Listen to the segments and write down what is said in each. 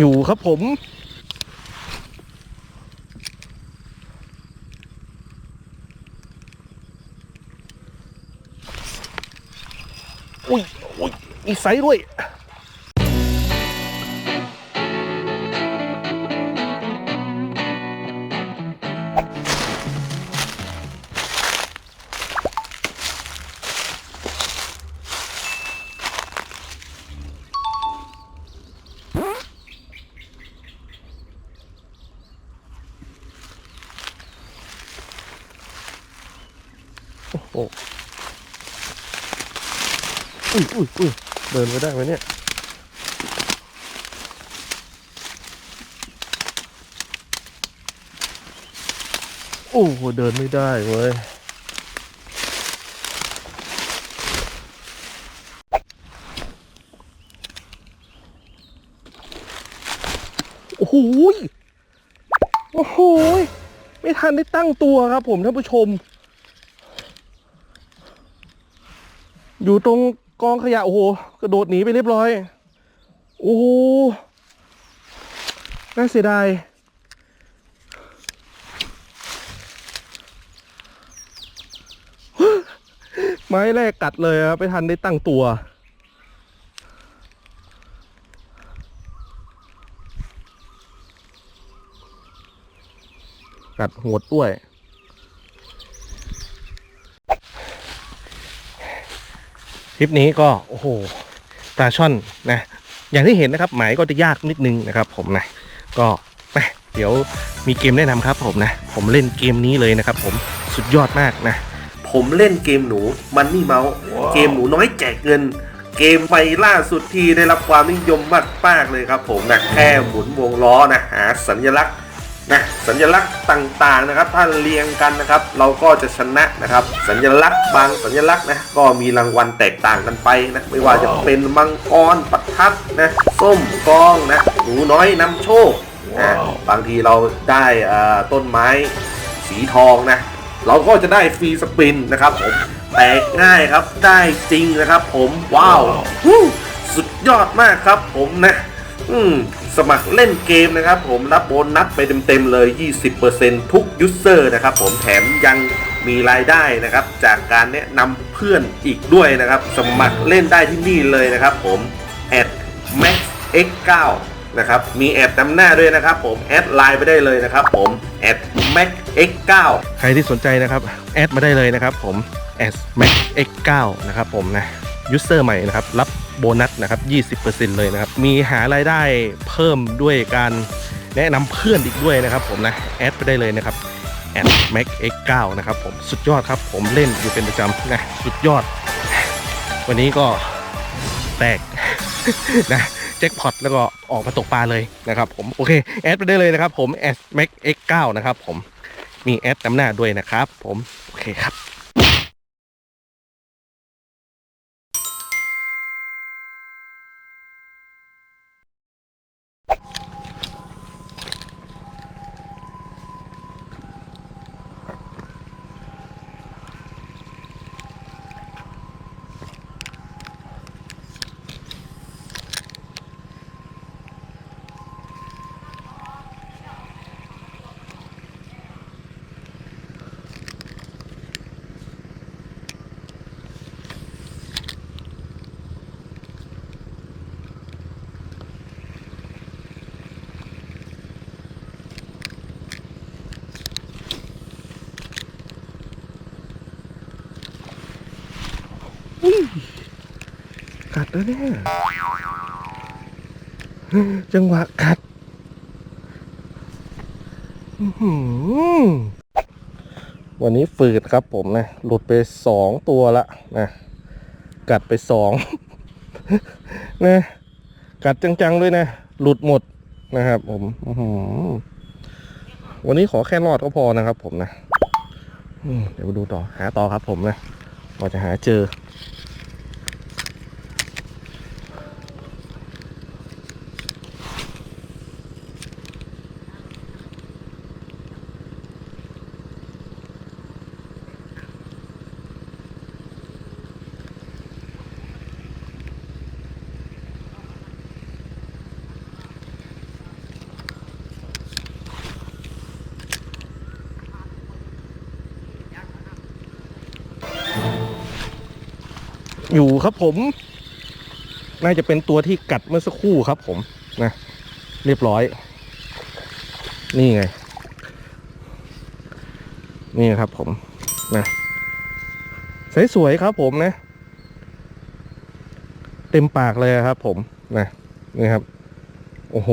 อยู่ครับผม อุ้ยอุ้ยมีไซด์ด้วย อ้โหอุ้ยอุ้ยอุ้ยเดินไปได้ไหมเนี่ยโอ้โหเดินไม่ได้เว้ยโอ้โหโอ้โหไม่ทันได้ตั้งตัวครับผมท่านผู้ชม อยู่ตรงกองขยะโอ้โหกระโดดหนีไปเรียบร้อย โอ้โหน่าเสียดายไม้แรกกัดเลยครับไม่ทันได้ตั้งตัว กัดหัวดด้วย ลิปนี้ก็โอ้โหปลาช่อนนะ อย่างที่เห็นนะครับหมายก็จะยากนิดนึงนะครับ ผมนะก็ไปเดี๋ยวมีเกมแนะนำครับผมนะ ผมเล่นเกมนี้เลยนะครับ ผมสุดยอดมากนะ ผมเล่นเกมหนูมันนี่เมาส์เกมหนูน้อยแจกเงิน เกมใหม่ล่าสุดที่ได้รับความนิยมมากๆเลยครับ ผมนะแค่หมุนวงล้อนะหาสัญลักษณ์ นะสัญลักษณ์ต่างๆนะครับ ถ้าเรียงกันนะครับ เราก็จะชนะนะครับ สัญลักษณ์บางสัญลักษณ์นะก็มีรางวัลแตกต่างกันไปนะไม่ว่าจะเป็นมังกรประทัดนะส้มกองนะหนูน้อยนำโชคนะบางทีเราได้ต้นไม้สีทองนะเราก็จะได้ฟรีสปินนะครับผมแตกง่ายครับได้จริงนะครับ ผมว้าวสุดยอดมากครับผมนะ อืม สมัครเล่นเกมนะครับ ผมรับโบนัสไปเต็มๆเลย 20%ทุกยูเซอร์นะครับ ผมแถมยังมีรายได้นะครับ จากการแนะนำเพื่อนอีกด้วยนะครับ สมัครเล่นได้ที่นี่เลยนะครับ ผม max x 9นะครับมีแอดนำหน้าด้วยนะครับ ผมแอดไลน์ไปได้เลยนะครับ ผมแอด max x 9ใครที่สนใจนะครับ แอดมาได้เลยนะครับ ผม s max x 9นะครับ ผมนะ ยูเซอร์ใหม่นะครับ รับโบนัสนะครับ 20%เลยนะครับ มีหารายได้เพิ่มด้วยการแนะนำเพื่อนอีกด้วยนะครับผมนะ แอดไปได้เลยนะครับ at max x 9 นะครับผมสุดยอดครับผมเล่นอยู่เป็นประจำนะสุดยอด วันนี้ก็แตกนะแจ็คพอตแล้วก็ออกมาตกปลาเลยนะครับผมโอเคแอดไปได้เลยนะครับผม s max x 9 นะครับผมมีแอดนำหน้าด้วยนะครับผมโอเคครับ แล้วเนี่ยจังหวะกัดวันนี้ฝืดครับผมนะ หลุดไปสองตัวละนะ กัดไปสองนะกัดจังๆด้วยนะ หลุดหมดนะครับผมวันนี้ขอแค่รอดก็พอนะครับผมนะเดี๋ยวมาดูต่อหาต่อครับผมนะว่าจะหาเจอ อยู่ครับผม น่าจะเป็นตัวที่กัดเมื่อสักครู่ครับผมนะเรียบร้อย นี่ไง นี่ครับผมนะสวยๆครับผมนะ เต็มปากเลยครับผมนะนี่ครับ โอ้โห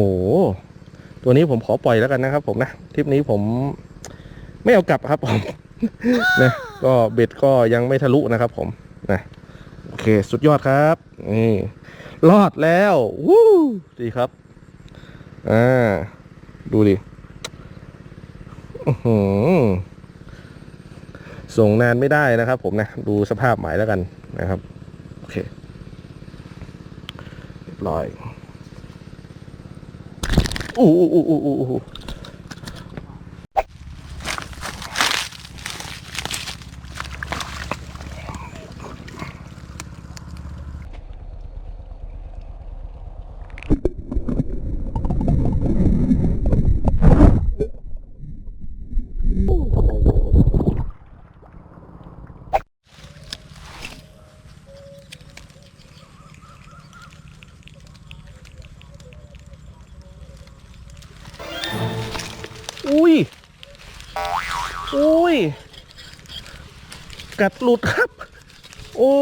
ตัวนี้ผมขอปล่อยแล้วกันนะครับ ผมนะทริปนี้ผมไม่เอากลับครับผมนะก็เบ็ดก็ยังไม่ทะลุนะครับผมนะ สุดยอดครับนี่รอดแล้ววู้ดีครับอ่าดูดิส่งนานไม่ได้นะครับผมนะ ดูสภาพหมายแล้วกันนะครับ โอเคเรียบร้อยอู้อู้อู้อู้อู้ อุ้ย กัดหลุดครับ โอ้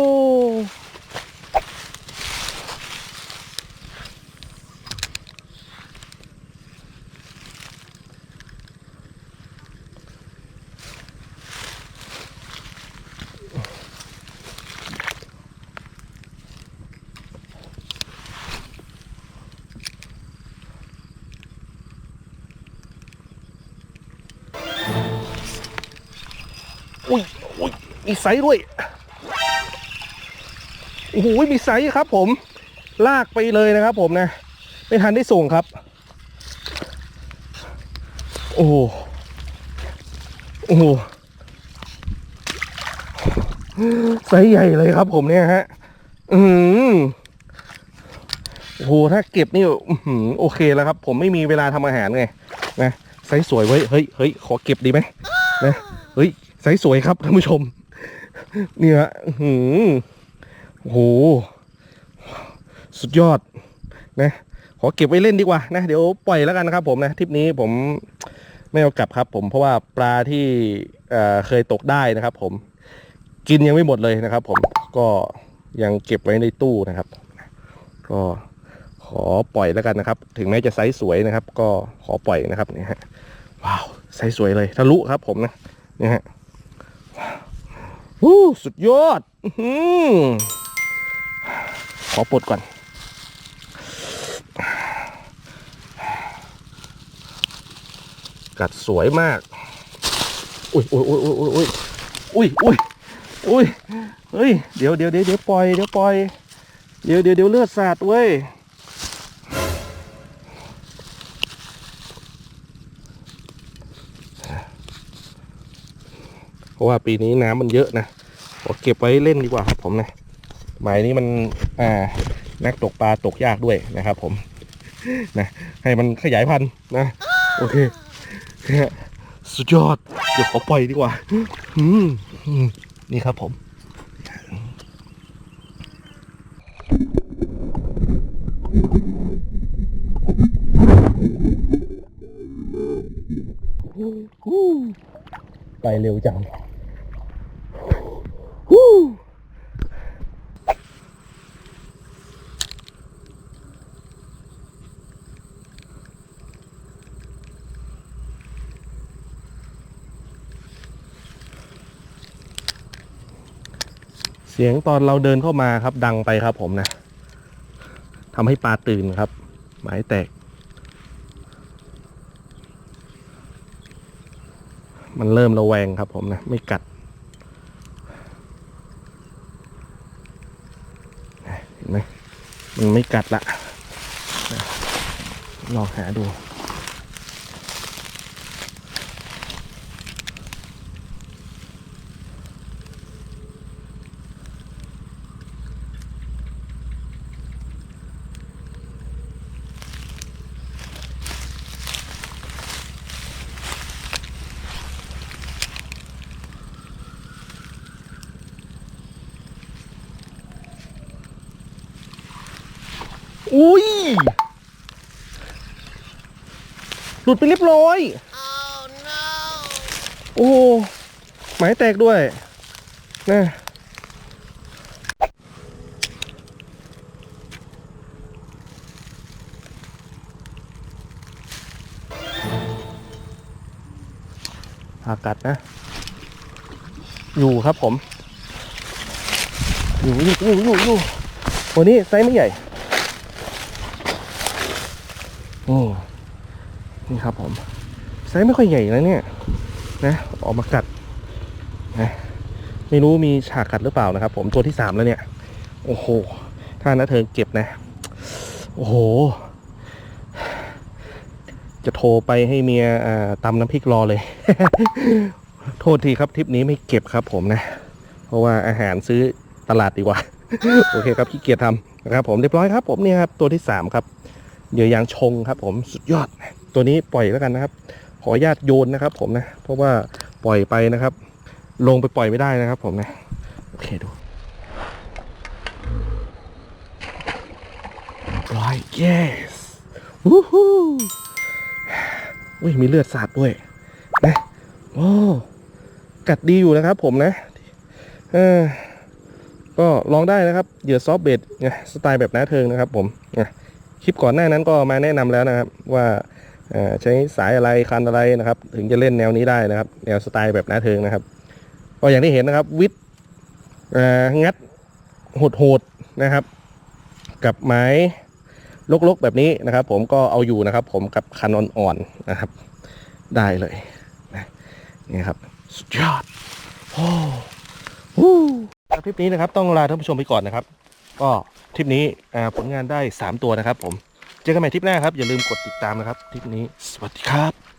มีไซส์ด้วย โอ้โห มีไซส์ครับผม ลากไปเลยนะครับผมนะ ไม่ทันได้ส่งครับ โอ้โห โอ้โห ไซส์ใหญ่เลยครับผมเนี่ยฮะ อืมโอ้โห ถ้าเก็บนี่โอเคแล้วครับ ผมไม่มีเวลาทำอาหารไง นะไซส์สวยไว้ยเฮ้ยเฮ้ยขอเก็บดีไหมนะ เฮ้ยไซส์สวยครับท่านผู้ชม เนี่ยอื้อหืโห สุดยอดนะขอเก็บไว้เล่นดีกว่านะ เดี๋ยวปล่อยแล้วกันนะครับผมนะทริปนี้ผมไม่เอากลับครับ ผมเพราะว่าปลาที่เอ่อเคยตกได้นะครับ ผมกินยังไม่หมดเลยนะครับ ผมก็ยังเก็บไว้ในตู้นะครับ ก็ขอปล่อยแล้วกันนะครับ ถึงแม้จะไซส์สวยนะครับ ก็ขอปล่อยนะครับนี่ฮะว้าวไซส์สวยเลยทะลุครับ ผมนะนี่ฮะ วู้สุดยอดอขอปลดก่อน กัดสวยมาก อุ้ยอุ้ยอุ้ยอุ้ยอุ้ยอุ้ยอุ้ยอุ้ยเฮ้ย เดี๋ยวเดี๋ยวเดี๋ยวเดี๋ยวปล่อย เดี๋ยวปล่อย เดี๋ยวเดี๋ยวเดี๋ยวเลือดสาดเว้ย เพราะว่าปีนี้น้ำมันเยอะนะเก็บไว้เล่นดีกว่าครับผมนะหมายนี้มันอ่านักตกปลาตกยากด้วยนะครับผมนะให้มันขยายพันธุ์นะโอเคสุดยอดเดี๋ยวขอปล่อยดีกว่าอืมนี่ครับผมไปเร็วจังฮู้ เสียงตอนเราเดินเข้ามาครับ ดังไปครับผมนะทำให้ปลาตื่นครับ หมายแตก มันเริ่มระแวงครับผมนะ ไม่กัดเห็นไหมมันไม่กัดละลองหาดู อุ้ย หลุดไปเรียบร้อย โอ้หหมายแตกด้วยนะอากาศนะ อยู่ครับผม อยู่อยู่อยู่อยู่อยู่วันนี้ไซส์ไม่ใหญ่ นี่ครับผมไซส์ไม่ค่อยใหญ่นะเนี่ยนะออกมากัดนะไม่รู้มีฉากกัดหรือเปล่านะครับ ผมตัวที่สามแล้วเนี่ย โอ้โห ถ้านะเธอเก็บนะ โอ้โห จะโทรไปให้เมียตำน้ำพริกรอเลย โทษทีครับทริปนี้ไม่เก็บครับผมนะ เพราะว่าอาหารซื้อตลาดดีกว่า โอเคครับขี้เกียจทำนะครับผมเรียบร้อยครับ ผมเนี่ยครับตัวที่สามครับ เหยื่อยางชงครับ ผมสุดยอด ตัวนี้ปล่อยแล้วกันนะครับ ขออนุญาตโยนนะครับ ผมนะ เพราะว่าปล่อยไปนะครับ ลงไปปล่อยไม่ได้นะครับ ผมนะโอเคดูร้อย yes วู้ฮู้อุ้ยมีเลือดสาดด้วยนะโอ้กัดดีอยู่นะครับ ผมนะเออก็ลองได้นะครับเหยื่อซอฟเบดไงสไตล์แบบน้าเทิงนะครับ ผมนะ คลิปก่อนหน้านั้นก็มาแนะนำแล้วนะครับ ว่าใช้สายอะไรคันอะไรนะครับ ถึงจะเล่นแนวนี้ได้นะครับ แนวสไตล์แบบน้าเทิงนะครับ ก็อย่างที่เห็นนะครับวิทย์งัดโหดๆนะครับ กับไม้ลกๆแบบนี้นะครับ ผมก็เอาอยู่นะครับ ผมกับคันอ่อนๆนะครับ ได้เลยนะนี่ครับสุดยอดโอ้โหคลิปนี้นะครับ ต้องลาท่านผู้ชมไปก่อนนะครับ ก็ทริปนี้ผลงานได้ 3 ตัวนะครับผม เจอกันใหม่ทริปหน้าครับ อย่าลืมกดติดตามนะครับทริปนี้สวัสดีครับ